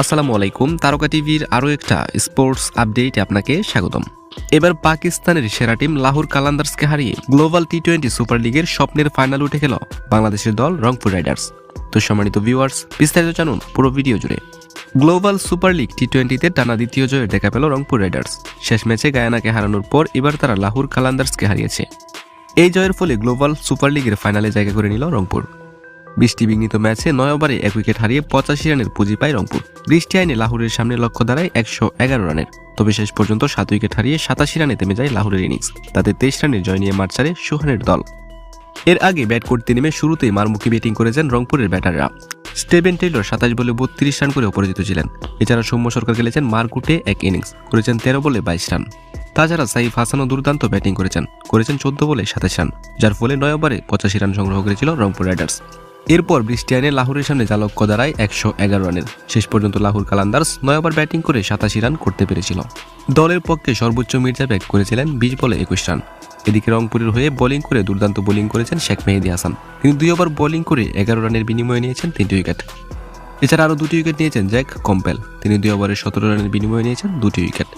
আসসালামু আলাইকুম, তারকা টিভির আরও একটা স্পোর্টস আপডেটে আপনাকে স্বাগতম। এবার পাকিস্তানের সেরা টিম লাহোর কালান্দার্সকে হারিয়ে গ্লোবাল টি টোয়েন্টি সুপার লিগের স্বপ্নের ফাইনাল উঠে গেল বাংলাদেশের দল রংপুর রাইডার্স। তো সম্মানিত ভিউয়ার্স, বিস্তারিত জানুন পুরো ভিডিও জুড়ে। গ্লোবাল সুপার লিগ টি টোয়েন্টিতে টানা দ্বিতীয় জয়ের দেখা পেল রংপুর রাইডার্স। শেষ ম্যাচে গায়ানাকে হারানোর পর এবার তারা লাহোর কালান্দার্সকে হারিয়েছে। এই জয়ের ফলে গ্লোবাল সুপার লিগের ফাইনালে জায়গা করে নিল রংপুর। বৃষ্টি বিঘ্নিত ম্যাচে নয় ওভারে এক উইকেট হারিয়ে পঁচাশি রানের পুঁজি পায় রংপুর। বৃষ্টি আইনে লাহোরের সামনে লক্ষ্য দাঁড়ায় একশো এগারো রানের। তবে শেষ পর্যন্ত সাত উইকেট হারিয়ে সাতাশি রানে থেমে যায় লাহোরের ইনিংস। তাতে তেইশ রানের জয় নিয়ে মাঠ ছাড়ে সুহানের দল। এর আগে ব্যাট করতে নেমে শুরুতেই মারমুখী ব্যাটিং করেছেন রংপুরের ব্যাটাররা। স্টেভেন টেইলর সাতাশ বলে বত্রিশ রান করে অপরাজিত ছিলেন। এছাড়া সৌম্য সরকার খেলেছেন মারকুটে এক ইনিংস, করেছেন তেরো বলে বাইশ রান। তাছাড়া সাইফ হাসানও দুর্দান্ত ব্যাটিং করেছেন করেছেন চোদ্দ বলে সাতাশ রান, যার ফলে নয় ওভারে পঁচাশি রান সংগ্রহ করেছিল রংপুর রাইডার্স। এরপর বৃষ্টি আইনে লাহোরের সামনে যা লক্ষ্য দাঁড়ায় একশো এগারো রানের। শেষ পর্যন্ত লাহোর কালান্দার্স নয় ওভার ব্যাটিং করে সাতাশি রান করতে পেরেছিল। দলের পক্ষে সর্বোচ্চ মির্জা ব্যাট করেছিলেন বিশ বলে একুশ রান। এদিকে রংপুরের হয়ে বোলিং করে দুর্দান্ত বোলিং করেছেন শেখ মেহেদি হাসান। তিনি দুই ওভার বোলিং করে এগারো রানের বিনিময়ে নিয়েছেন তিনটি উইকেট। এছাড়া আরও দুটি উইকেট নিয়েছেন জ্যাক কম্পেল। তিনি দুই ওভারে সতেরো রানের বিনিময়ে নিয়েছেন দুটি উইকেট।